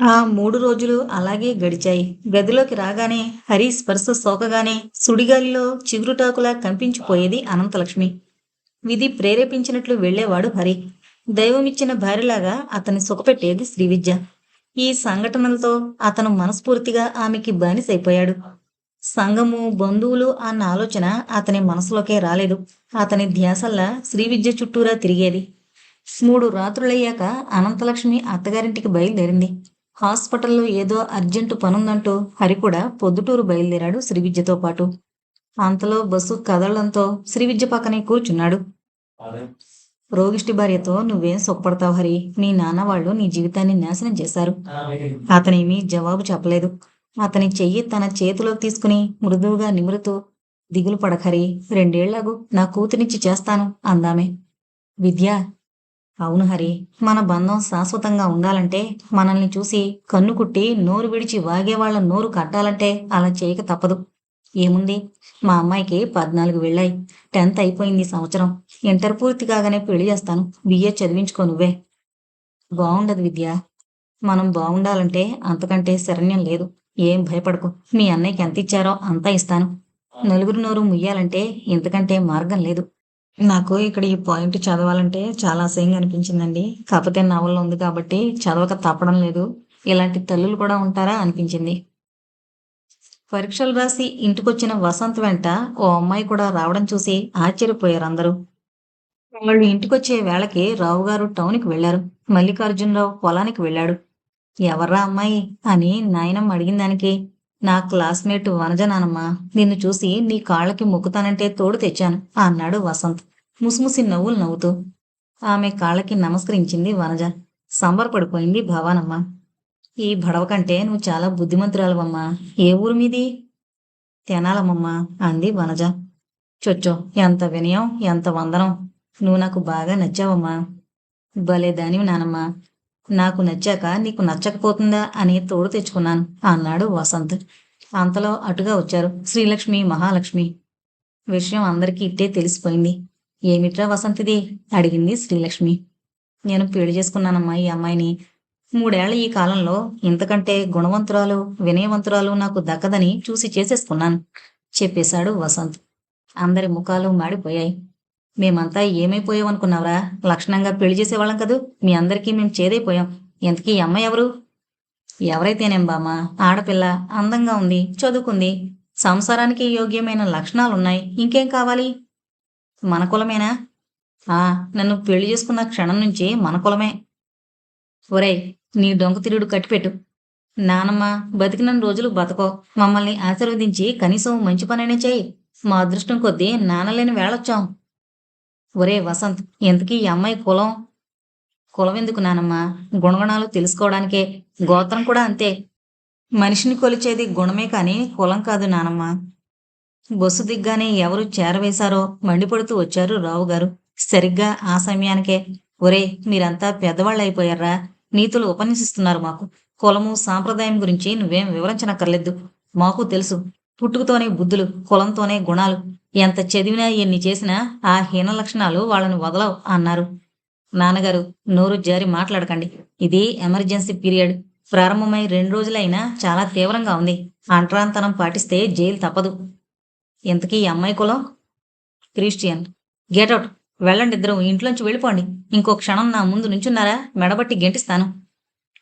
ఆ మూడు రోజులు అలాగే గడిచాయి. గదిలోకి రాగానే హరి స్పర్శ సోకగానే సుడిగాలిలో చిగురుటాకులా కంపించిపోయేది అనంతలక్ష్మి. విధి ప్రేరేపించినట్లు వెళ్ళేవాడు హరి. దైవమిచ్చిన భార్యలాగా అతన్ని సుఖపెట్టేది శ్రీవిద్య. ఈ సంఘటనలతో అతను మనస్ఫూర్తిగా ఆమెకి బానిసైపోయాడు. సంఘము బంధువులు అన్న ఆలోచన అతని మనసులోకే రాలేదు. అతని ధ్యాసల్లా శ్రీవిద్య చుట్టూరా తిరిగేది. మూడు రాత్రులయ్యాక అనంతలక్ష్మి అత్తగారింటికి బయలుదేరింది. హాస్పిటల్లో ఏదో అర్జెంటు పనుందంటూ హరి కూడా పొద్దుటూరు బయలుదేరాడు శ్రీవిద్యతో పాటు. అంతలో బస్సు కదలడంతో శ్రీవిద్య పక్కనే కూర్చున్నాడు. రోగిష్టి భార్యతో నువ్వేం సుఖపడతావు హరి? మీ నాన్న వాళ్ళు నీ జీవితాన్ని నాశనం చేశారు. అతనేమీ జవాబు చెప్పలేదు. అతని చెయ్యి తన చేతిలో తీసుకుని మృదువుగా నిమురుతూ దిగులు పడకరి రెండేళ్ళకు నా కూతురిచ్చి చేస్తాను అందామే. విద్య అవును హరి మన బంధం శాశ్వతంగా ఉండాలంటే మనల్ని చూసి కన్ను కుట్టి నోరు విడిచి వాగేవాళ్ళ నోరు కట్టాలంటే అలా చేయక తప్పదు. ఏముంది? మా అమ్మాయికి పద్నాలుగు వెళ్ళాయి. టెన్త్ అయిపోయింది సంవత్సరం. ఇంటర్ పూర్తి కాగానే పెళ్ళి చేస్తాను. బిఏ చదివించుకో నువ్వే. బాగుండదు విద్య. మనం బాగుండాలంటే అంతకంటే శరణ్యం లేదు. ఏం భయపడకు. మీ అన్నయ్యకి ఎంత ఇచ్చారో అంతా ఇస్తాను. నలుగురు నోరు ముయ్యాలంటే ఇంతకంటే మార్గం లేదు. నాకు ఇక్కడ ఈ పాయింట్ చదవాలంటే చాలా అసహ్యంగా అనిపించిందండి. కాకపోతే నవల్లో ఉంది కాబట్టి చదవక తప్పడం లేదు. ఇలాంటి తల్లులు కూడా ఉంటారా అనిపించింది. పరీక్షలు రాసి ఇంటికొచ్చిన వసంత్ వెంట ఓ అమ్మాయి కూడా రావడం చూసి ఆశ్చర్యపోయారు అందరూ. వాళ్ళు ఇంటికొచ్చే వేళకి రావు గారు టౌన్కి వెళ్ళారు మల్లికార్జునరావు పొలానికి వెళ్ళాడు. ఎవర్రా అమ్మాయి అని నాయనమ్మ అడిగిన దానికి నా క్లాస్మేట్ వనజనానమ్మా నిన్ను చూసి నీ కాళ్ళకి మొక్కుతానంటే తోడు తెచ్చాను అన్నాడు వసంత్ ముసిముసి నవ్వులు నవ్వుతూ. ఆమె కాళ్ళకి నమస్కరించింది వనజ. సంబరపడిపోయింది భవానమ్మ. ఈ భడవ కంటే నువ్వు చాలా బుద్ధిమంతురాలవమ్మా. ఏ ఊరు మీది? తినాలమ్మమ్మా అంది వనజ. చొచ్చో ఎంత వినయం ఎంత వందనం. నువ్వు నాకు బాగా నచ్చావమ్మా. భలే దానివి నానమ్మా. నాకు నచ్చాక నీకు నచ్చకపోతుందా అని తోడు తెచ్చుకున్నాను అన్నాడు వసంత్. అంతలో అటుగా వచ్చారు. శ్రీలక్ష్మి మహాలక్ష్మి. విషయం అందరికీ ఇట్టే తెలిసిపోయింది. ఏమిట్రా వసంతిది? అడిగింది శ్రీలక్ష్మి. నేను పెళ్ళి చేసుకున్నానమ్మా ఈ అమ్మాయిని. మూడేళ్ళ ఈ కాలంలో ఇంతకంటే గుణవంతురాలు వినయవంతురాలు నాకు దక్కదని చూసి చేసేసుకున్నాను చెప్పేశాడు వసంత్. అందరి ముఖాలు మాడిపోయాయి. మేమంతా ఏమైపోయామనుకున్నావురా? లక్షణంగా పెళ్ళి చేసేవాళ్ళం కదూ. మీ అందరికీ మేము చేదైపోయాం. ఎంతకీ ఈ అమ్మాయి ఎవరు? ఎవరైతేనేం బామ్మ? ఆడపిల్ల అందంగా ఉంది చదువుకుంది. సంసారానికి యోగ్యమైన లక్షణాలున్నాయి. ఇంకేం కావాలి? మన కులమేనా? ఆ నన్ను పెళ్ళి చేసుకున్న క్షణం నుంచి మన కులమే. ఒరే నీ దొంగ తిరుగుడు కట్టిపెట్టు. నానమ్మ బతికిన రోజులు బతకో. మమ్మల్ని ఆశీర్వదించి కనీసం మంచి పనైనా చేయి. మా అదృష్టం కొద్దీ నానలేని వేళొచ్చాం ఒరే వసంత్ ఎంతకీ ఈ అమ్మాయి కులం? కులం ఎందుకు నానమ్మా? గుణగుణాలు తెలుసుకోవడానికే. గోత్రం కూడా అంతే. మనిషిని కొలిచేది గుణమే కానీ కులం కాదు నానమ్మ. బస్సు దిగ్గానే ఎవరు చేరవేశారో మండిపడుతూ వచ్చారు రావు గారు. సరిగ్గా ఆ సమయానికే. ఒరే మీరంతా పెద్దవాళ్ళైపోయారా? నీతులు ఉపన్యసిస్తున్నారు మాకు. కులము సాంప్రదాయం గురించి నువ్వేం వివరించనక్కర్లేదు. మాకు తెలుసు. పుట్టుకతోనే బుద్ధులు కులంతోనే గుణాలు. ఎంత చదివినా ఎన్ని చేసినా ఆ హీన లక్షణాలు వాళ్ళని వదలవు అన్నారు. నాన్నగారు నోరు జారి మాట్లాడకండి. ఇది ఎమర్జెన్సీ పీరియడ్. ప్రారంభమై రెండు రోజులైనా చాలా తీవ్రంగా ఉంది. అంట్రాంతనం పాటిస్తే జైలు తప్పదు. ఇంతకీ అమ్మాయి కులం? క్రిస్టియన్. గెటౌట్ వెళ్ళండి ఇద్దరు ఇంట్లోంచి వెళ్ళిపోండి. ఇంకో క్షణం నా ముందు నుంచున్నారా? మెడబట్టి గెంటిస్తాను.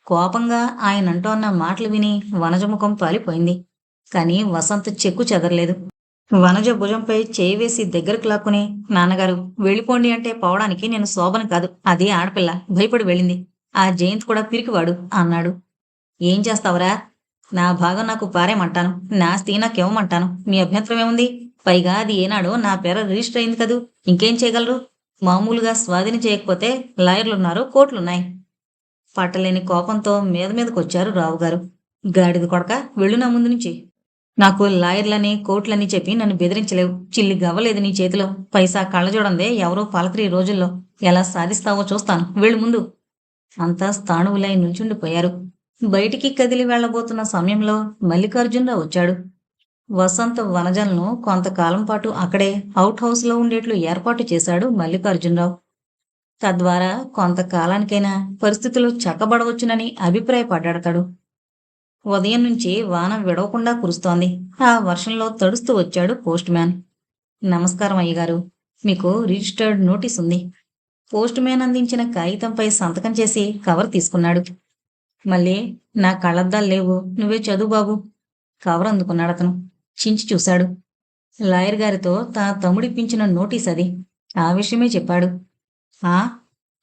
కోపంగా ఆయన అంటోన్న మాటలు విని వనజముఖం పాలిపోయింది. కానీ వసంత్ చెక్కు చెదరలేదు. వనజ భుజంపై చేయి వేసి దగ్గరకు లాక్కుని నాన్నగారు వెళ్ళిపోండి అంటే పోవడానికి నేను శోభను కాదు. అదే ఆడపిల్ల. భయపడి వెళ్ళింది. ఆ జయంత్ కూడా పిరికివాడు అన్నాడు. ఏం చేస్తావురా? నా భాగం నాకు పారేమంటాను నా స్త్రీ నాకు ఇవ్వమంటాను. మీ అభ్యంతరం ఏముంది? పైగా అది ఏనాడో నా పేర రిజిస్టర్ అయింది కదూ. ఇంకేం చేయగలరు? మామూలుగా స్వాధీనం చేయకపోతే లాయర్లున్నారు కోర్టులున్నాయి. పట్టలేని కోపంతో మీద మీదకొచ్చారు రావు గారు గాడిద కొడక వెళ్ళు నా ముందు నుంచి. నాకు లాయర్లని కోర్టులని చెప్పి నన్ను బెదిరించలేవు. చిల్లి గవ్వలేదు నీ చేతిలో. పైసా కళ్ళజోడందే ఎవరో పాలకరి రోజుల్లో. ఎలా సాధిస్తావో చూస్తాను. వెళ్ళు ముందు. అంతా స్థాణువులై నిల్చుండిపోయారు. బయటికి కదిలి వెళ్ళబోతున్న సమయంలో మల్లికార్జునరావు వచ్చాడు. వసంత వనజలను కొంతకాలం పాటు అక్కడే అవుట్ హౌస్లో ఉండేట్లు ఏర్పాటు చేశాడు మల్లికార్జునరావు. తద్వారా కొంతకాలానికైనా పరిస్థితులు చక్కబడవచ్చునని అభిప్రాయపడ్డాడతాడు. ఉదయం నుంచి వాన విడవకుండా కురుస్తోంది. ఆ వర్షంలో తడుస్తూ వచ్చాడు పోస్ట్ మ్యాన్. నమస్కారం అయ్యగారు. మీకు రిజిస్టర్డ్ నోటీస్ ఉంది. పోస్ట్ మ్యాన్ అందించిన కాగితంపై సంతకం చేసి కవర్ తీసుకున్నాడు. మళ్ళీ నా కళ్ళద్దాలు లేవు. నువ్వే చదువు బాబు. కవర్ అందుకున్నాడు అతను. చించి చూశాడు. లాయర్ గారితో తన తమ్ముడిప్పించిన నోటీస్ అది. ఆ విషయమే చెప్పాడు. ఆ?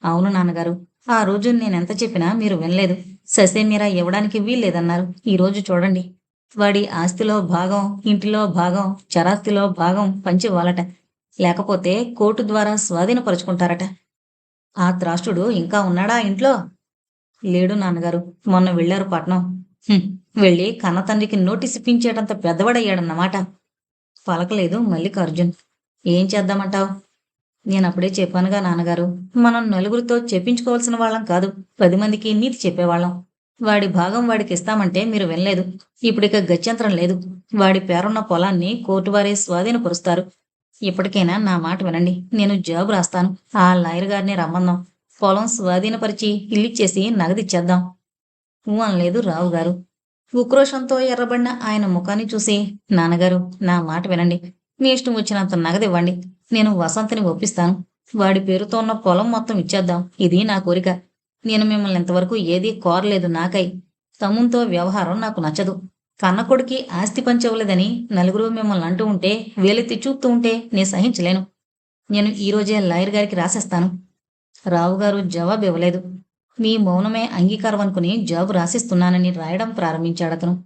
అవును నాన్నగారు. ఆ రోజు నేనెంత చెప్పినా మీరు వినలేదు. ససేమిరా ఇవ్వడానికి వీల్లేదన్నారు. ఈ రోజు చూడండి. వాడి ఆస్తిలో భాగం ఇంటిలో భాగం చరాస్తిలో భాగం పంచి ఇవ్వాలట లేకపోతే కోర్టు ద్వారా స్వాధీనపరుచుకుంటారట. ఆ త్రాష్టుడు ఇంకా ఉన్నాడా ఇంట్లో? లేడు నాన్నగారు. మొన్న వెళ్ళారు పట్నం. వెళ్ళి కన్న తండ్రికి నోటీస్ ఇప్పించేటంత పెద్దవాడయ్యాడన్నమాట. పలకలేదు మల్లికార్జున్. ఏం చేద్దామంటావు? నేను అప్పుడే చెప్పానుగా నాన్నగారు. మనం నలుగురితో చెప్పించుకోవాల్సిన వాళ్ళం కాదు. పది మందికి నీతి చెప్పేవాళ్ళం. వాడి భాగం వాడికి ఇస్తామంటే మీరు వినలేదు. ఇప్పుడిక గత్యంతరం లేదు. వాడి పేరున్న పొలాన్ని కోర్టు వారే స్వాధీనపరుస్తారు. ఇప్పటికైనా నా మాట వినండి. నేను జాబ్ రాస్తాను. ఆ లాయర్ గారిని రమ్మందాం. పొలం స్వాధీనపరిచి ఇల్లిచ్చేసి నగదిచ్చేద్దాం. ఊ అనలేదు రావు గారు. ఉక్రోషంతో ఎర్రబడిన ఆయన ముఖాన్ని చూసి నాన్నగారు నా మాట వినండి. మీ ఇష్టం వచ్చినంత నగదివ్వండి నేను వసంతని ఒప్పిస్తాను. వాడి పేరుతో ఉన్న పొలం మొత్తం ఇచ్చేద్దాం. ఇది నా కోరిక. నేను మిమ్మల్ని ఇంతవరకు ఏదీ కోరలేదు నాకై. తమ్ముంతో వ్యవహారం నాకు నచ్చదు. కన్న కొడుకి ఆస్తి పంచవలేదని నలుగురు మిమ్మల్ని అంటూ ఉంటే వేలెత్తి చూపుతూ ఉంటే నేను సహించలేను. నేను ఈ రోజే లాయర్ గారికి రాసేస్తాను. రావుగారు జవాబు ఇవ్వలేదు. మీ మౌనమే అంగీకారం అనుకుని జాబు రాసిస్తున్నానని రాయడం ప్రారంభించాడు అతను.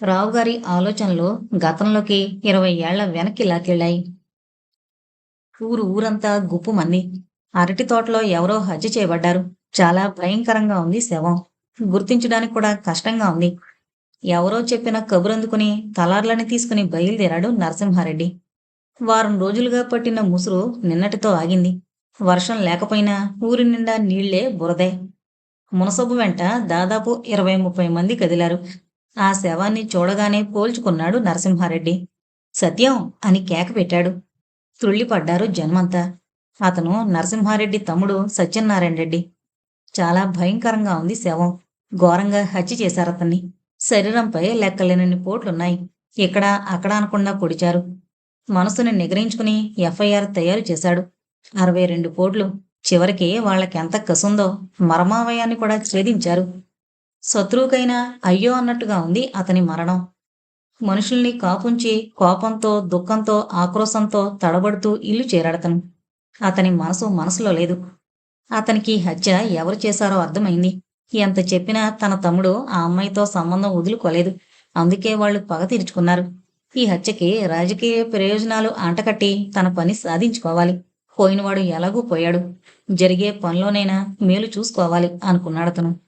రావు గారి ఆలోచనలు గతంలోకి ఇరవై ఏళ్ళ వెనక్కి లాకెళ్ళాయి. ఊరు ఊరంతా గుప్పుమంది. అరటి తోటలో ఎవరో హత్య చేయబడ్డారు. చాలా భయంకరంగా ఉంది శవం. గుర్తించడానికి కూడా కష్టంగా ఉంది. ఎవరో చెప్పిన కబురందుకుని తలార్లని తీసుకుని బయలుదేరాడు నరసింహారెడ్డి. వారం రోజులుగా పట్టిన ముసురు నిన్నటితో ఆగింది. వర్షం లేకపోయినా ఊరి నిండా నీళ్ళే బురదే. మునసబు వెంట దాదాపు ఇరవై ముప్పై మంది కదిలారు. ఆ శవాన్ని చూడగానే పోల్చుకున్నాడు నరసింహారెడ్డి. సత్యం అని కేక పెట్టాడు. త్రుళ్ళిపడ్డారు జన్మంతా. అతను నరసింహారెడ్డి తమ్ముడు సత్యనారాయణ రెడ్డి. చాలా భయంకరంగా ఉంది శవం. ఘోరంగా హత్య చేశారు అతన్ని. శరీరంపై లెక్కలేనన్ని పోట్లున్నాయి. ఇక్కడ అక్కడ అనకుండా పొడిచారు. మనసుని నిగ్రహించుకుని ఎఫ్ఐఆర్ తయారు చేశాడు. అరవై రెండు పోట్లు. చివరికి వాళ్ళకెంత కసుందో మరమావయాన్ని కూడా ఛేదించారు. శత్రువుకైనా అయ్యో అన్నట్టుగా ఉంది అతని మరణం. మనుషుల్ని కాపుంచి కోపంతో దుఃఖంతో ఆక్రోశంతో తడబడుతూ ఇల్లు చేరాడతను. అతని మనసు మనసులో లేదు. అతనికి హత్య ఎవరు చేశారో అర్థమైంది. ఎంత చెప్పినా తన తమ్ముడు ఆ అమ్మాయితో సంబంధం వదులుకోలేదు. అందుకే వాళ్ళు పగ తీర్చుకున్నారు. ఈ హత్యకి రాజకీయ ప్రయోజనాలు అంటకట్టి తన పని సాధించుకోవాలి. పోయినవాడు ఎలాగూ పోయాడు. జరిగే పనిలోనైనా మేలు చూసుకోవాలి అనుకున్నాడతను.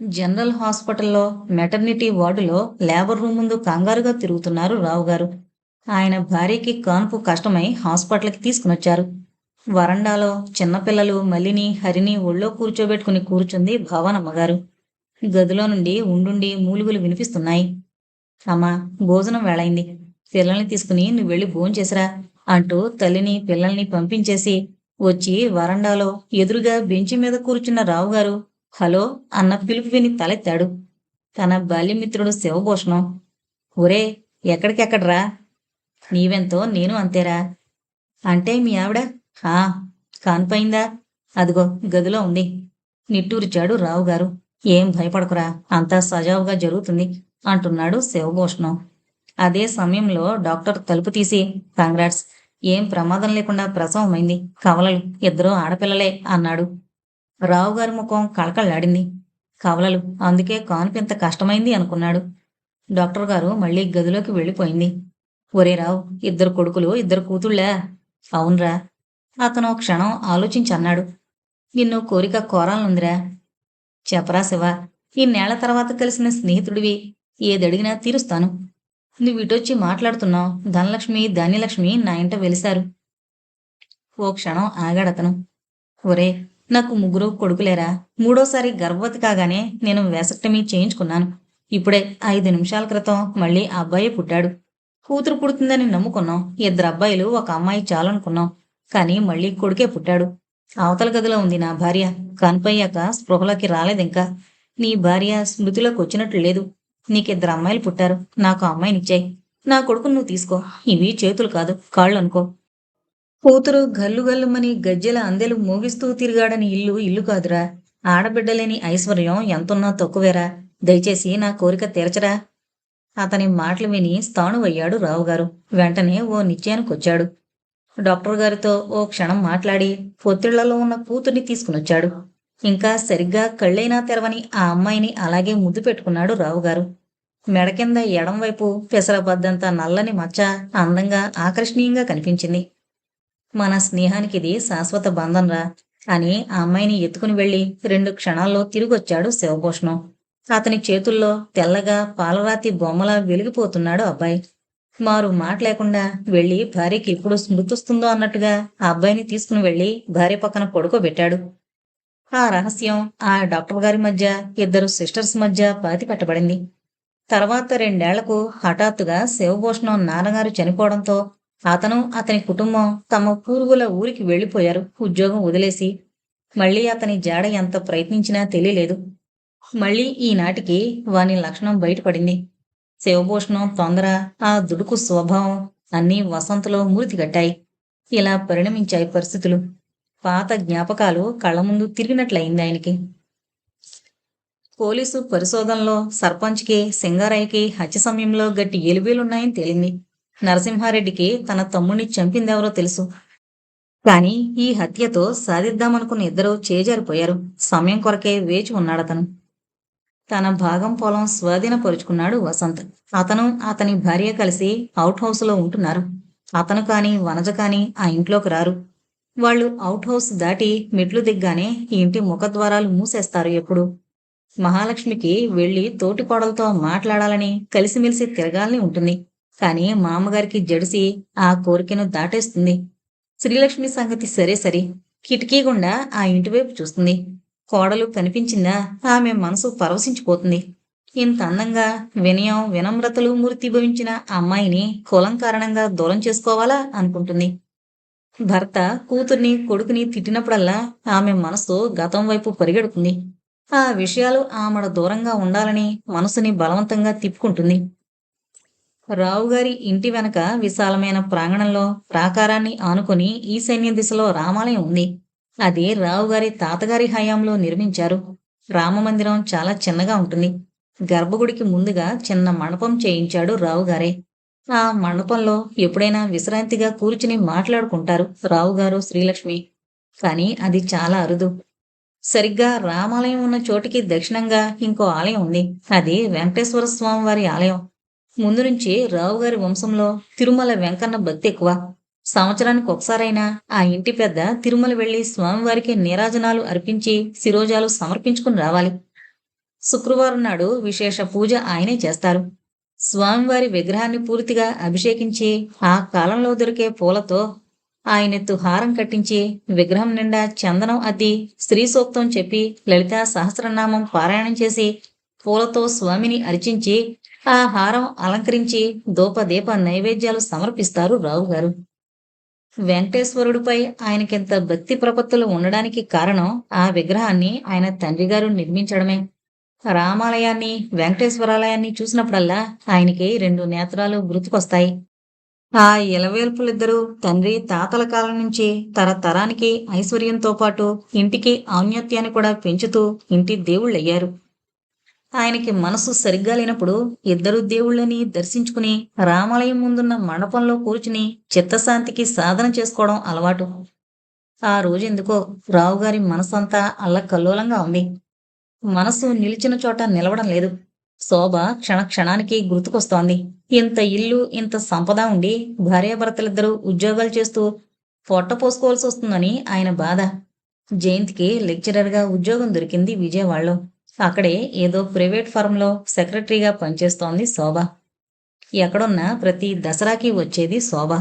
జనరల్ హాస్పిటల్లో మెటర్నిటీ వార్డులో లేబర్ రూమ్ ముందు కంగారుగా తిరుగుతున్నారు రావు గారు. ఆయన భార్యకి కాన్పు కష్టమై హాస్పిటల్కి తీసుకునొచ్చారు. వరండాలో చిన్నపిల్లలు మల్లిని హరిని ఒళ్ళో కూర్చోబెట్టుకుని కూర్చుంది భావనమ్మగారు గదిలో నుండి ఉండుండి మూలుగులు వినిపిస్తున్నాయి. అమ్మా భోజనం వేళైంది. పిల్లల్ని తీసుకుని నువ్వు వెళ్ళి భోంచేసిరా అంటూ తల్లిని పిల్లల్ని పంపించేసి వచ్చి వరండాలో ఎదురుగా బెంచి మీద కూర్చున్న రావుగారు హలో అన్న పిలుపు విని తలెత్తాడు తన బాల్యమిత్రుడు శివభూషణం. ఒరే ఎక్కడికెక్కడ్రా? నీవెంతో నేను అంతేరా. అంటే మీ ఆవిడ? హా కాన్పోయిందా? అదిగో గదిలో ఉంది. నిట్టూరిచాడు రావుగారు. ఏం భయపడకురా అంతా సజావుగా జరుగుతుంది అంటున్నాడు శివభూషణం. అదే సమయంలో డాక్టర్ తలుపు తీసి కాంగ్రాట్స్ ఏం ప్రమాదం లేకుండా ప్రసవమైంది. కవలలు ఇద్దరు ఆడపిల్లలే అన్నాడు. రావు గారి ముఖం కళకళలాడింది. కవలలు. అందుకే కానుక ఇంత కష్టమైంది అనుకున్నాడు. డాక్టర్ గారు మళ్ళీ గదిలోకి వెళ్ళిపోయింది. ఒరే రావు ఇద్దరు కొడుకులు ఇద్దరు కూతుళ్ళా? అవునరా. అతను ఒక క్షణం ఆలోచించి అన్నాడు. నిన్ను కోరిక కోరాలనుందిరా. చెప్పరా శివ ఈ తర్వాత కలిసిన స్నేహితుడివి. ఏదడిగినా తీరుస్తాను. నువ్వు ఇటొచ్చి మాట్లాడుతున్నావు. ధనలక్ష్మి ధాన్యలక్ష్మి నా ఇంట వెలిశారు. ఓ క్షణం ఆగాడతను. ఒరే నాకు ముగ్గురు కొడుకులేరా? మూడోసారి గర్భవతి కాగానే నేను వేసక్టమీ చేయించుకున్నాను. ఇప్పుడే ఐదు నిమిషాల క్రితం మళ్ళీ ఆ అబ్బాయి పుట్టాడు. కూతురు పుడుతుందని నమ్ముకున్నాం. ఇద్దరు అబ్బాయిలు ఒక అమ్మాయి చాలనుకున్నాం. కానీ మళ్ళీ కొడుకే పుట్టాడు. అవతల గదిలో ఉంది నా భార్య. కనిపోయాక స్పృహలోకి రాలేదింకా. నీ భార్య స్మృతిలోకి వచ్చినట్లు లేదు. నీకిద్దరు అమ్మాయిలు పుట్టారు. నాకు అమ్మాయినిచ్చాయి. నా కొడుకును నువ్వు తీసుకో. ఇవి చేతులు కాదు కాళ్ళు అనుకో. కూతురు గల్లు గల్లుమని గజ్జెల అందెలు మోగిస్తూ తిరిగాడని ఇల్లు ఇల్లు కాదురా. ఆడబిడ్డలేని ఐశ్వర్యం ఎంతున్నా తక్కువేరా. దయచేసి నా కోరిక తీర్చరా. అతని మాటలు విని స్థాణువయ్యాడు రావుగారు. వెంటనే ఓ నిశ్చయానికొచ్చాడు డాక్టర్ గారితో ఓ క్షణం మాట్లాడి పొత్తిళ్ళలో ఉన్న కూతుర్ని తీసుకునొచ్చాడు. ఇంకా సరిగ్గా కళ్ళైనా తెరవని ఆ అమ్మాయిని అలాగే ముద్దు పెట్టుకున్నాడు రావుగారు. మెడ కింద ఎడం వైపు పెసరబద్దంత నల్లని మచ్చ అందంగా ఆకర్షణీయంగా కనిపించింది. మన స్నేహానికి ఇది శాశ్వత బంధంరా అని ఆ అమ్మాయిని ఎత్తుకుని వెళ్ళి రెండు క్షణాల్లో తిరిగొచ్చాడు శివభూషణం. అతని చేతుల్లో తెల్లగా పాలరాతి బొమ్మలా వెలిగిపోతున్నాడు అబ్బాయి. మారు మాట లేకుండా వెళ్ళి భార్యకి ఎప్పుడు స్మృతిస్తుందో అన్నట్టుగా ఆ అబ్బాయిని తీసుకుని వెళ్ళి భార్య పక్కన పడుకోబెట్టాడు. ఆ రహస్యం ఆ డాక్టర్ గారి మధ్య ఇద్దరు సిస్టర్స్ మధ్య పాతి పెట్టబడింది. తర్వాత రెండేళ్ళకు హఠాత్తుగా శివభూషణం నాన్నగారు చనిపోవడంతో అతను అతని కుటుంబం తమ పూర్వుల ఊరికి వెళ్ళిపోయారు. ఉద్యోగం వదిలేసి మళ్ళీ అతని జాడ ఎంత ప్రయత్నించినా తెలియలేదు. మళ్ళీ ఈనాటికి వాని లక్షణం బయటపడింది. శివభూషణం తొందర ఆ దుడుకు స్వభావం అన్నీ వసంతలో కట్టాయి ఇలా పరిణమించాయి పరిస్థితులు. పాత జ్ఞాపకాలు కళ్ళ ముందు తిరిగినట్లయింది ఆయనకి. పోలీసు పరిశోధనలో సర్పంచ్కి సింగారయ్యకి హత్య సమయంలో గట్టి ఎలివేలున్నాయని తేలింది. నరసింహారెడ్డికి తన తమ్ముణ్ణి చంపిందెవరో తెలుసు. కాని ఈ హత్యతో సాధిద్దామనుకున్న ఇద్దరూ చేజారిపోయారు. సమయం కొరకే వేచి ఉన్నాడతను. తన భాగం పొలం స్వాధీనపరుచుకున్నాడు వసంత్. అతను అతని భార్య కలిసి అవుట్ హౌస్లో ఉంటున్నారు. అతను కాని వనజ కాని ఆ ఇంట్లోకి రారు. వాళ్ళు అవుట్ హౌస్ దాటి మెట్లు దిగ్గానే ఈ ఇంటి ముఖద్వారాలు మూసేస్తారు ఎప్పుడు. మహాలక్ష్మికి వెళ్ళి తోటి కోడలతో మాట్లాడాలని కలిసిమెలిసి తిరగాలని ఉంటుంది. కానీ మామగారికి జడిసి ఆ కోరికను దాటేస్తుంది. శ్రీలక్ష్మి సంగతి సరే సరే. కిటికీ గుండా ఆ ఇంటివైపు చూస్తుంది. కోడలు కనిపించిందా ఆమె మనసు పరవశించిపోతుంది. ఇంత అందంగా వినయం వినమ్రతలు మూర్తిభవించిన అమ్మాయిని కులం కారణంగా దూరం చేసుకోవాలా అనుకుంటుంది. భర్త కూతుర్ని కొడుకుని తిట్టినప్పుడల్లా ఆమె మనసు గతం వైపు పరిగెడుతుంది. ఆ విషయాలు ఆమెడ దూరంగా ఉండాలని మనసుని బలవంతంగా తిప్పుకుంటుంది. రావుగారి ఇంటి వెనక విశాలమైన ప్రాంగణంలో ప్రాకారాన్ని ఆనుకొని ఈశాన్య దిశలో రామాలయం ఉంది. అది రావుగారి తాతగారి హయాంలో నిర్మించారు. రామమందిరం చాలా చిన్నగా ఉంటుంది. గర్భగుడికి ముందుగా చిన్న మండపం చేయించాడు రావుగారే ఆ మండపంలో ఎప్పుడైనా విశ్రాంతిగా కూర్చుని మాట్లాడుకుంటారు రావుగారు శ్రీలక్ష్మి. కానీ అది చాలా అరుదు. సరిగ్గా రామాలయం ఉన్న చోటికి దక్షిణంగా ఇంకో ఆలయం ఉంది. అది వెంకటేశ్వర స్వామి వారి ఆలయం. ముందు నుంచి రావుగారి వంశంలో తిరుమల వెంకన్న భక్తి ఎక్కువ. సంవత్సరానికి ఒకసారైనా ఆ ఇంటి పెద్ద తిరుమల వెళ్ళి స్వామివారికి నీరాజనాలు అర్పించి శిరోజాలు సమర్పించుకుని రావాలి. శుక్రవారం నాడు విశేష పూజ ఆయనే చేస్తారు. స్వామివారి విగ్రహాన్ని పూర్తిగా అభిషేకించి ఆ కాలంలో దొరికే పూలతో ఆయనెత్తు హారం కట్టించి విగ్రహం నిండా చందనం అద్ది స్త్రీ సూక్తం చెప్పి లలితా సహస్రనామం పారాయణం చేసి పూలతో స్వామిని అర్చించి ఆ హారం అలంకరించి దూపదీప నైవేద్యాలు సమర్పిస్తారు రావుగారు వెంకటేశ్వరుడిపై ఆయనకింత భక్తి ప్రపత్తులు ఉండడానికి కారణం ఆ విగ్రహాన్ని ఆయన తండ్రి గారు నిర్మించడమే. రామాలయాన్ని వెంకటేశ్వరాలయాన్ని చూసినప్పుడల్లా ఆయనకి రెండు నేత్రాలు గుర్తుకొస్తాయి. ఆ ఇలవేల్పులిద్దరూ తండ్రి తాతల కాలం నుంచి తరతరానికి ఐశ్వర్యంతో పాటు ఇంటికి ఔన్నత్యాన్ని కూడా పెంచుతూ ఇంటి దేవుళ్ళయ్యారు. ఆయనకి మనసు సరిగ్గా లేనప్పుడు ఇద్దరు దేవుళ్ళని దర్శించుకుని రామాలయం ముందున్న మండపంలో కూర్చుని చిత్తశాంతికి సాధన చేసుకోవడం అలవాటు. ఆ రోజెందుకో రావుగారి మనసంతా అల్లకల్లోలంగా ఉంది. మనసు నిలిచిన చోట నిలవడం లేదు. శోభ క్షణ క్షణానికి గుర్తుకొస్తోంది. ఇంత ఇల్లు ఇంత సంపద ఉండి భార్యాభర్తలిద్దరూ ఉద్యోగాలు చేస్తూ పొట్ట పోసుకోవాల్సి వస్తుందని ఆయన బాధ. జయంతికి లెక్చరర్గా ఉద్యోగం దొరికింది విజయవాడలో. అక్కడే ఏదో ప్రైవేట్ ఫర్మ్లో సెక్రటరీగా పనిచేస్తోంది శోభ. ఎక్కడున్నా ప్రతి దసరాకి వచ్చేది శోభ.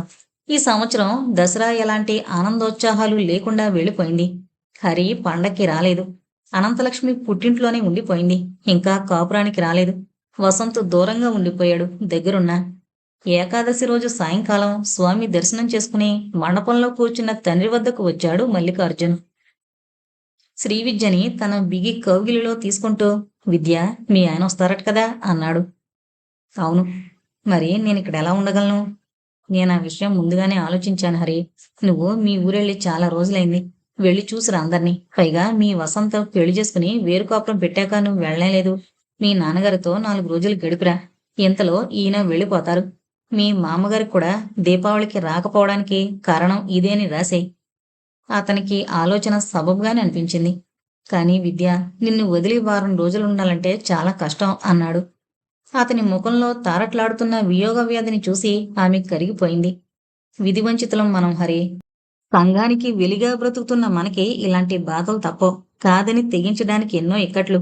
ఈ సంవత్సరం దసరా ఎలాంటి ఆనందోత్సాహాలు లేకుండా వెళ్ళిపోయింది. హరి పండక్కి రాలేదు. అనంతలక్ష్మి పుట్టింట్లోనే ఉండిపోయింది. ఇంకా కాపురానికి రాలేదు. వసంత్ దూరంగా ఉండిపోయాడు దగ్గరున్నా. ఏకాదశి రోజు సాయంకాలం స్వామి దర్శనం చేసుకుని మండపంలో కూర్చున్న తండ్రి వద్దకు వచ్చాడు మల్లికార్జున్. శ్రీ విద్యని తన బిగి కౌగిలిలో తీసుకుంటూ విద్య మీ ఆయన వస్తారట కదా అన్నాడు. అవును. మరి నేను ఇక్కడ ఎలా ఉండగలను? నేను ఆ విషయం ముందుగానే ఆలోచించాను హరి. నువ్వు మీ ఊరెళ్ళి చాలా రోజులైంది. వెళ్ళి చూసిరా అందరినీ. పైగా మీ వసంత పెళ్ళి చేసుకుని వేరు కాపురం పెట్టాక నువ్వు వెళ్ళలేదు మీ నాన్నగారితో నాలుగు రోజులు గడిపిరా. ఇంతలో ఈయన వెళ్ళిపోతారు. మీ మామగారికి కూడా దీపావళికి రాకపోవడానికి కారణం ఇదేని రాసేయి. అతనికి ఆలోచన సబబుగానే అనిపించింది. కానీ విద్య నిన్ను వదిలి వారం రోజులు ఉండాలంటే చాలా కష్టం అన్నాడు. అతని ముఖంలో తారట్లాడుతున్న వియోగ వ్యాధిని చూసి ఆమె కరిగిపోయింది. విధివంచితులం మనం హరి. సంఘానికి వెలిగా బ్రతుకుతున్న మనకి ఇలాంటి బాధలు తప్పవు. కాదని తెగించడానికి ఎన్నో ఇక్కట్లు.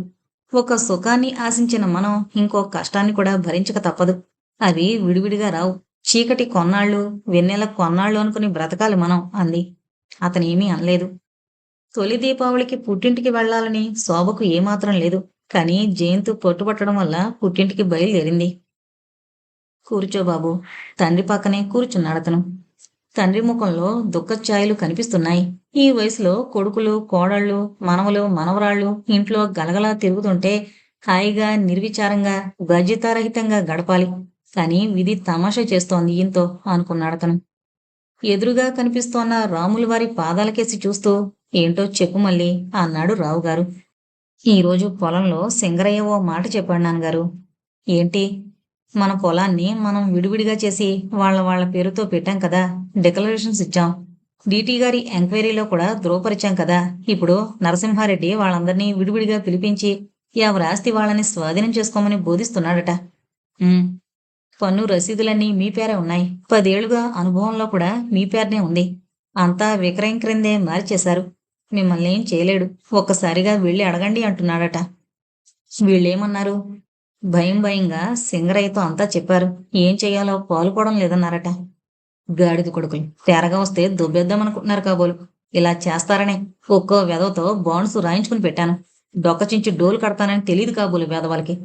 ఒక సుఖాన్ని ఆశించిన మనం ఇంకో కష్టాన్ని కూడా భరించక తప్పదు. అవి విడివిడిగా రావు. చీకటి కొన్నాళ్ళు వెన్నెల కొన్నాళ్ళు అనుకుని బ్రతకాలి మనం అంది. అతనేమీ అనలేదు. తొలి దీపావళికి పుట్టింటికి వెళ్ళాలని శోభకు ఏమాత్రం లేదు. కానీ జయంతు పట్టుబట్టడం వల్ల పుట్టింటికి బయలుదేరింది. కూర్చో బాబు. తండ్రి పక్కనే కూర్చున్నాడు అతను. తండ్రి ముఖంలో దుఃఖఛాయలు కనిపిస్తున్నాయి. ఈ వయసులో కొడుకులు కోడళ్ళు మనవలు మనవరాళ్ళు ఇంట్లో గలగలా తిరుగుతుంటే హాయిగా నిర్విచారంగా గజితారహితంగా గడపాలి. కానీ విధి తమాషా చేస్తోంది ఈయంతో అనుకున్నాడతను. ఎదురుగా కనిపిస్తోన్న రాములు వారి పాదాలకేసి చూస్తూ ఏంటో చెప్పు మళ్ళీ అన్నాడు రావుగారు. ఈరోజు పొలంలో సింగరయ్య ఓ మాట చెప్పాడు నాన్నగారు. ఏంటి? మన పొలాన్ని మనం విడివిడిగా చేసి వాళ్ళ వాళ్ళ పేరుతో పెట్టాం కదా డిక్లరేషన్స్ ఇచ్చాం. డీటీ గారి ఎంక్వైరీలో కూడా ధృవపరిచాం కదా. ఇప్పుడు నరసింహారెడ్డి వాళ్ళందరినీ విడివిడిగా పిలిపించి ఎవరాస్తి వాళ్ళని స్వాధీనం చేసుకోమని బోధిస్తున్నాడట. పన్ను రసీదులన్నీ మీ పేరే ఉన్నాయి. పదేళ్ళుగా అనుభవంలో కూడా మీ పేరునే ఉంది. అంతా విక్రయం క్రిందే మార్చేశారు. మిమ్మల్ని ఏం చేయలేడు. ఒక్కసారిగా వెళ్ళి అడగండి అంటున్నాడట. వీళ్ళేమన్నారు? భయం భయంగా సింగరయ్యతో అంతా చెప్పారు. ఏం చేయాలో పాలుపోవడం లేదన్నారట. గాడిద కొడుకులు తేరగా వస్తే దుబ్బేద్దామనుకుంటున్నారు కాబోలు. ఇలా చేస్తారనే ఒక్కో వెధవతో బాండ్స్ రాయించుకుని పెట్టాను. డొక్కచించి డోలు కడతానని తెలియదు కాబోలు వెధవలకి.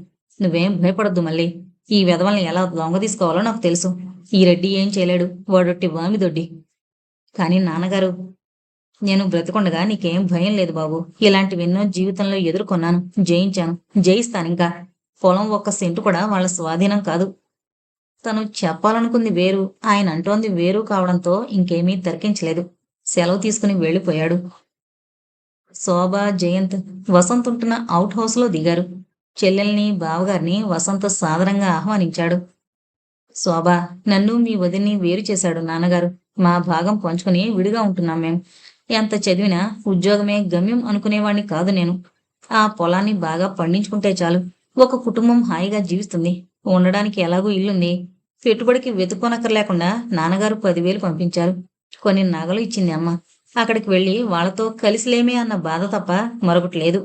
నువ్వేం భయపడద్దు మళ్ళీ. ఈ విధవల్ని ఎలా దొంగ తీసుకోవాలో నాకు తెలుసు. ఈ రెడ్డి ఏం చేయలేడు. వాడొట్టి వామిదొడ్డి కానీ నాన్నగారు నేను బ్రతకుండగా నీకేం భయం లేదు బాబు. ఇలాంటివెన్నో జీవితంలో ఎదుర్కొన్నాను. జయించాను. జయిస్తాను ఇంకా. పొలం ఒక్క సెంటు కూడా వాళ్ళ స్వాధీనం కాదు. తను చెప్పాలనుకుంది వేరు. ఆయన అంటోంది వేరు కావడంతో ఇంకేమీ తర్కించలేదు సెలవు తీసుకుని వెళ్ళిపోయాడు. శోభ జయంత్ వసంత్ ఉంటున్న అవుట్ హౌస్లో దిగారు. చెల్లెల్ని బావగారిని వసంత సాదరంగా ఆహ్వానించాడు. శోభ నన్ను మీ వదిన్ని వేరు చేశాడు నాన్నగారు. మా భాగం పంచుకుని విడిగా ఉంటున్నాం మేం. ఎంత చదివినా ఉద్యోగమే గమ్యం అనుకునేవాణ్ణి కాదు నేను. ఆ పొలాన్ని బాగా పండించుకుంటే చాలు. ఒక కుటుంబం హాయిగా జీవిస్తుంది. ఉండడానికి ఎలాగూ ఇల్లుంది. పెట్టుబడికి వెతుక్కోనక్కర్లేకుండా నాన్నగారు పదివేలు పంపించారు. కొన్ని నగలు ఇచ్చింది అమ్మ. అక్కడికి వెళ్ళి వాళ్ళతో కలిసిలేమే అన్న బాధ తప్ప మరొకటి లేదు.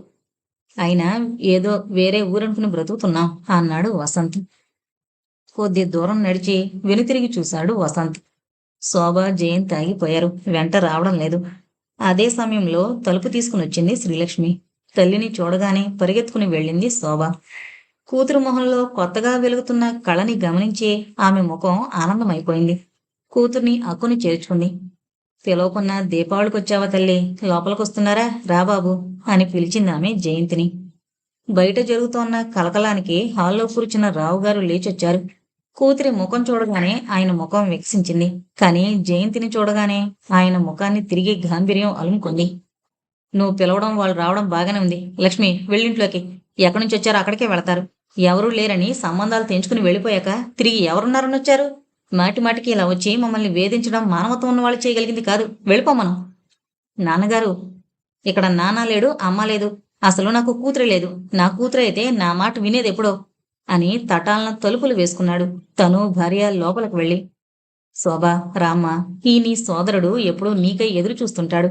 అయినా ఏదో వేరే ఊరనుకుని బ్రతుకుతున్నాం అన్నాడు వసంత్. కొద్ది దూరం నడిచి వెనుతిరిగి చూశాడు వసంత్. శోభ జయంత్ ఆగిపోయారు వెంట రావడం లేదు. అదే సమయంలో తలుపు తీసుకుని వచ్చింది శ్రీలక్ష్మి. తల్లిని చూడగానే పరిగెత్తుకుని వెళ్ళింది శోభ. కూతురు మొహంలో కొత్తగా వెలుగుతున్న కళని గమనించి ఆమె ముఖం ఆనందమైపోయింది. కూతుర్ని అక్కుని చేర్చుకుంది. పిలవకున్న దీపావళికొచ్చావా తల్లి? లోపలికొస్తున్నారా? రా బాబు. అని పిలిచింది ఆమె జయంతిని. బయట జరుగుతోన్న కలకలానికి హాల్లో కూర్చున్న రావుగారు లేచొచ్చారు. కూతురి ముఖం చూడగానే ఆయన ముఖం వికసించింది. కానీ జయంతిని చూడగానే ఆయన ముఖాన్ని తిరిగి గాంభీర్యం అలుముకుంది. నువ్వు పిలవడం వాళ్ళు రావడం బాగానే ఉంది. లక్ష్మి వెళ్ళింట్లోకి. ఎక్కడి నుంచి వచ్చారో అక్కడికే వెళతారు. ఎవరూ లేరని సంబంధాలు తెంచుకుని వెళ్ళిపోయాక తిరిగి ఎవరున్నారని వచ్చారు? మాటి మాటికి ఇలా వచ్చి మమ్మల్ని వేధించడం మానవత్వం ఉన్న వాళ్ళు చేయగలిగింది కాదు. వెళ్ళిపోమను నాన్నగారు ఇక్కడ నాన్న లేడు అమ్మ లేదు. అసలు నాకు కూతురు లేదు. నా కూతురు అయితే నా మాట వినేది ఎప్పుడో? అని తటాలన తలుపులు వేసుకున్నాడు. తను భార్య లోపలికి వెళ్ళి శోభ రామ్మ ఈ నీ సోదరుడు ఎప్పుడూ నీకై ఎదురు చూస్తుంటాడు.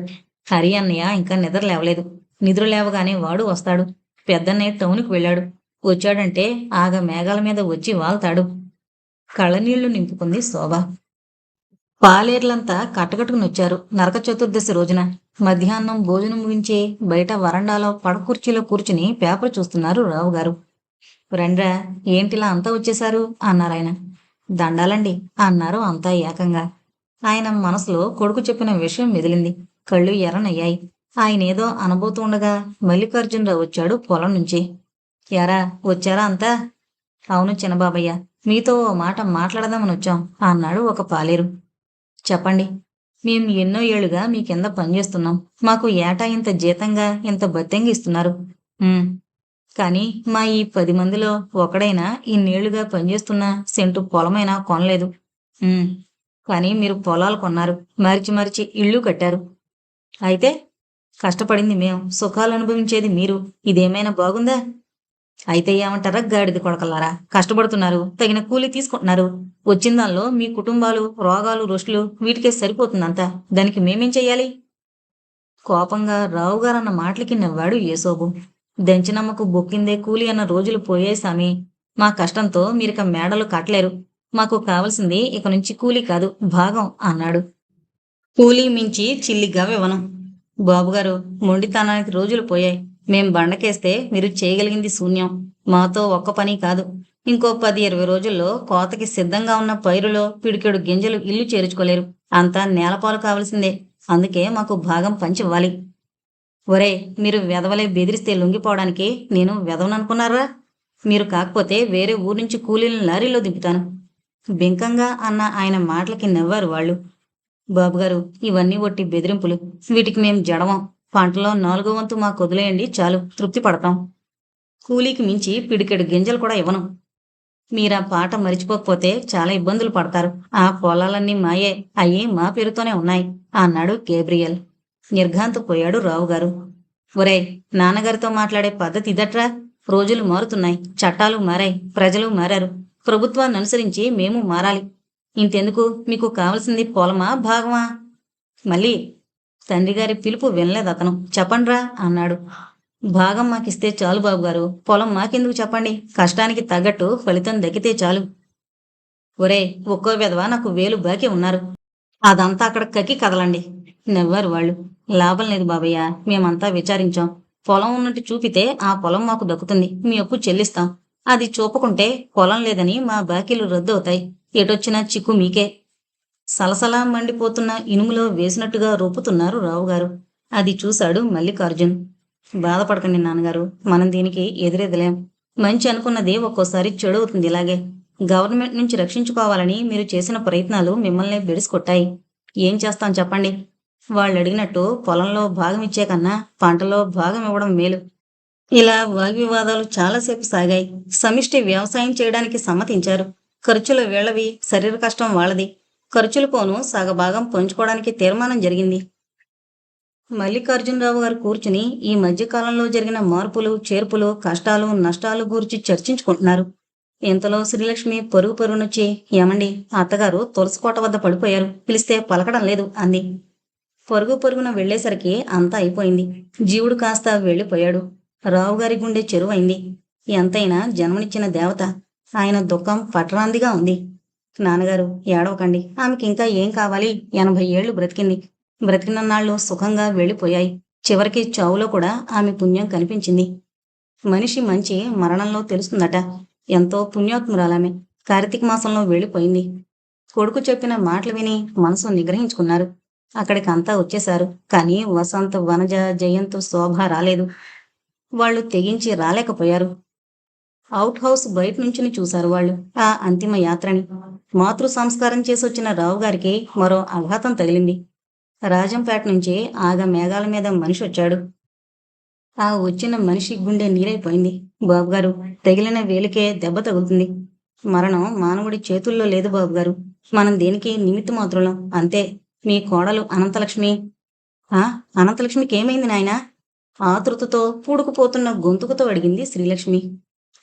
హరి అన్నయ్య ఇంకా నిద్ర లేవలేదు. నిద్ర లేవగానే వాడు వస్తాడు. పెద్దన్నయ్య టౌన్కి వెళ్ళాడు. వచ్చాడంటే ఆగ మేఘాల మీద వచ్చి వాల్తాడు కళ్ళనీళ్ళు నింపుకుంది శోభ. పాలేర్లంతా కట్టకట్టుకుని వచ్చారు నరక చతుర్దశి రోజున మధ్యాహ్నం భోజనం ముగించే బయట వరండాలో పడకుర్చీలో కూర్చుని పేపర్ చూస్తున్నారు రావు గారు రండ్రా ఏంటిలా అంతా వచ్చేశారు? అన్నారాయన దండాలండి అన్నారు అంతా ఏకంగా. ఆయన మనసులో కొడుకు చెప్పిన విషయం మెదిలింది. కళ్ళు ఎర్రనయ్యాయి. ఆయనేదో అనబోతుండగా మల్లికార్జునరావు వచ్చాడు పొలం నుంచి. ఎరా వచ్చారా అంతా? అవును చిన్నబాబయ్య మీతో ఓ మాట మాట్లాడదామని వచ్చాం అన్నాడు ఒక పాలేరు. చెప్పండి. మేము ఎన్నో ఏళ్ళుగా మీ కింద పనిచేస్తున్నాం. మాకు ఏటా ఇంత జీతంగా ఇంత బత్తెంగి ఇస్తున్నారు? కానీ మా ఈ పది మందిలో ఒకడైనా ఇన్నేళ్ళుగా పనిచేస్తున్న సెంటు పొలమైనా కొనలేదు. కానీ మీరు పొలాలు కొన్నారు. మరిచి మరిచి ఇళ్ళు కట్టారు. అయితే కష్టపడింది మేము సుఖాలు అనుభవించేది మీరు. ఇదేమైనా బాగుందా? అయితే ఏమంటారా? గాడిద కొడకల్లారా? కష్టపడుతున్నారు తగిన కూలి తీసుకుంటున్నారు. వచ్చిన దానిలో మీ కుటుంబాలు రోగాలు రొస్టులు వీటికే సరిపోతుందంతా. దానికి మేమేం చెయ్యాలి? కోపంగా రావు గారన్న మాటలకి నవ్వాడు ఏసోబు. దెంచినమ్మకు బొక్కిందే కూలి అన్న రోజులు పోయాయి సామి. మా కష్టంతో మీరిక మేడలు కట్టలేరు. మాకు కావలసింది ఇక నుంచి కూలి కాదు భాగం అన్నాడు. కూలీ మించి చిల్లిగా ఇవ్వను బాబుగారు మొండితనానికి రోజులు పోయాయి. మేం బండకేస్తే మీరు చేయగలిగింది శూన్యం. మాతో ఒక్క పని కాదు. ఇంకో పది ఇరవై రోజుల్లో కోతకి సిద్ధంగా ఉన్న పైరులో పిడికెడు గింజలు ఇల్లు చేర్చుకోలేరు. అంతా నేలపాలు కావలసిందే. అందుకే మాకు భాగం పంచివ్వాలి. ఒరే మీరు వెదవలే బెదిరిస్తే లొంగిపోవడానికి నేను వెదవననుకున్నారా? మీరు కాకపోతే వేరే ఊరు నుంచి కూలీలను లారీలో దింపుతాను. బింకంగా అన్న ఆయన మాటలకి నవ్వారు వాళ్ళు. బాబుగారు ఇవన్నీ ఒట్టి బెదిరింపులు. వీటికి మేం జడవం. పంటలో నాలుగో వంతు మాకు వదిలేయండి చాలు. తృప్తి పడతాం. కూలీకి మించి పిడికెడు గింజలు కూడా ఇవ్వను. మీరా పాట మరిచిపోకపోతే చాలా ఇబ్బందులు పడతారు. ఆ పొలాలన్నీ మాయే అయ్యి మా పేరుతోనే ఉన్నాయి. అన్నాడు కేబ్రియల్ నిర్ఘాంతపోయాడు రావుగారు. ఒరే నాన్నగారితో మాట్లాడే పద్ధతి ఇదట్రా? రోజులు మారుతున్నాయి చట్టాలు మారాయి ప్రజలు మారారు. ప్రభుత్వాన్ని అనుసరించి మేము మారాలి. ఇంతెందుకు? మీకు కావలసింది పొలమా భాగమా? మళ్ళీ తండ్రిగారి పిలుపు వినలేదు అతను. చెప్పండ్రా అన్నాడు. భాగం మాకిస్తే చాలు బాబు గారు. పొలం మాకెందుకు చెప్పండి? కష్టానికి తగ్గట్టు ఫలితం దక్కితే చాలు. ఒరే ఒక్కో విధవా నాకు వేలు బాకీ ఉన్నారు. అదంతా అక్కడ కక్కి కదలండి. నవ్వారు వాళ్ళు. లాభం లేదు బాబయ్య మేమంతా విచారించాం. పొలం ఉన్నట్టు చూపితే ఆ పొలం మాకు దక్కుతుంది. మీ అప్పు చెల్లిస్తాం. అది చూపకుంటే పొలం లేదని మా బాకీలు రద్దు అవుతాయి. ఎటొచ్చినా చిక్కు మీకే. సలసలా మండిపోతున్న ఇనుములో వేసినట్టుగా రూపుతున్నారు రావుగారు. అది చూశాడు మల్లికార్జున్. బాధపడకండి నాన్నగారు మనం దీనికి ఎదురెదలేం. మంచి అనుకున్నది ఒక్కోసారి చెడు అవుతుంది ఇలాగే. గవర్నమెంట్ నుంచి రక్షించుకోవాలని మీరు చేసిన ప్రయత్నాలు మిమ్మల్ని బెడిసికొట్టాయి. ఏం చేస్తాం చెప్పండి? వాళ్ళు అడిగినట్టు పొలంలో భాగం ఇచ్చే కన్నా పంటలో భాగం ఇవ్వడం మేలు. ఇలా వాగ్వివాదాలు చాలాసేపు సాగాయి. సమిష్టి వ్యవసాయం చేయడానికి సమ్మతించారు. ఖర్చుల వీళ్ళవి శరీర కష్టం వాళ్ళది. ఖర్చులు సగభాగం పంచుకోవడానికి తీర్మానం జరిగింది. మల్లికార్జునరావు గారు కూర్చుని ఈ మధ్యకాలంలో జరిగిన మార్పులు చేర్పులు కష్టాలు నష్టాలు గురించి చర్చించుకుంటున్నారు. ఇంతలో శ్రీలక్ష్మి పరుగు పరుగునొచ్చి ఏమండి అత్తగారు తులసికోట వద్ద పడిపోయారు పిలిస్తే పలకడం లేదు అంది. పరుగు పరుగున వెళ్ళేసరికి అంతా అయిపోయింది. జీవుడు కాస్త వెళ్ళిపోయాడు. రావుగారి గుండె చెరువైంది. ఎంతైనా జన్మనిచ్చిన దేవత. ఆయన దుఃఖం పట్టరాందిగా ఉంది. నాన్నగారు ఏడవకండి. ఆమెకి ఇంకా ఏం కావాలి? ఎనభై ఏళ్ళు బ్రతికింది. బ్రతికినన్నాళ్ళు సుఖంగా వెళ్ళిపోయాయి. చివరికి చావులో కూడా ఆమె పుణ్యం కనిపించింది. మనిషి మంచి మరణంలో తెలుస్తుందట. ఎంతో పుణ్యాత్మురాలామె. కార్తీక మాసంలో వెళ్ళిపోయింది. కొడుకు చెప్పిన మాటలు విని మనసు నిగ్రహించుకున్నారు. అక్కడికి అంతా వచ్చేశారు. కానీ వసంత వనజ జయంత్ శోభ రాలేదు. వాళ్ళు తెగించి రాలేకపోయారు. అవుట్ హౌస్ బయట నుంచి చూశారు వాళ్ళు. ఆ అంతిమ యాత్రని. మాతృ సంస్కారం చేసి వచ్చిన రావు గారికి మరో ఆఘాతం తగిలింది. రాజంపేట నుంచి ఆగ మేఘాల మీద మనిషి వచ్చాడు. ఆ వచ్చిన మనిషి గుండె నీరైపోయింది. బాబుగారు తగిలిన వేలికే దెబ్బ తగులుతుంది. మరణం మానవుడి చేతుల్లో లేదు బాబుగారు. మనం దేనికి నిమిత్త మాత్రులం? అంతే మీ కోడలు అనంతలక్ష్మి. ఆ అనంతలక్ష్మికి ఏమైంది నాయనా? ఆతృతతో పూడుకుపోతున్న గొంతుకుతో అడిగింది శ్రీలక్ష్మి.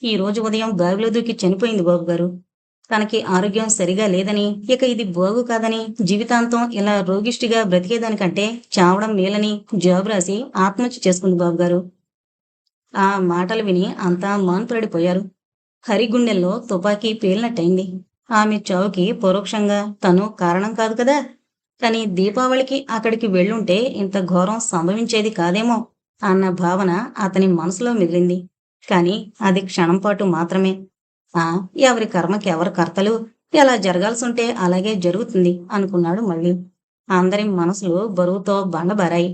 ఈ రోజు ఉదయం గావిలో దూకి చనిపోయింది బాబుగారు. తనకి ఆరోగ్యం సరిగా లేదని ఇక ఇది బాగు కాదని జీవితాంతం ఇలా రోగిష్టిగా బ్రతికేదానికంటే చావడం మేలని జాబు రాసి ఆత్మహత్య చేసుకుంది బాబుగారు. ఆ మాటలు విని అంతా మాన్పడిపోయారు. హరి గుండెల్లో తుపాకీ పేలినట్టయింది. ఆమె చావుకి పరోక్షంగా తను కారణం కాదు కదా? కానీ దీపావళికి అక్కడికి వెళ్ళుంటే ఇంత ఘోరం సంభవించేది కాదేమో అన్న భావన అతని మనసులో మిగిలింది. కానీ అది క్షణం పాటు మాత్రమే. ఎవరి కర్మకి ఎవరు కర్తలు? ఎలా జరగాల్సి ఉంటే అలాగే జరుగుతుంది అనుకున్నాడు మళ్ళీ. అందరి మనసులు బరువుతో బండబారాయి.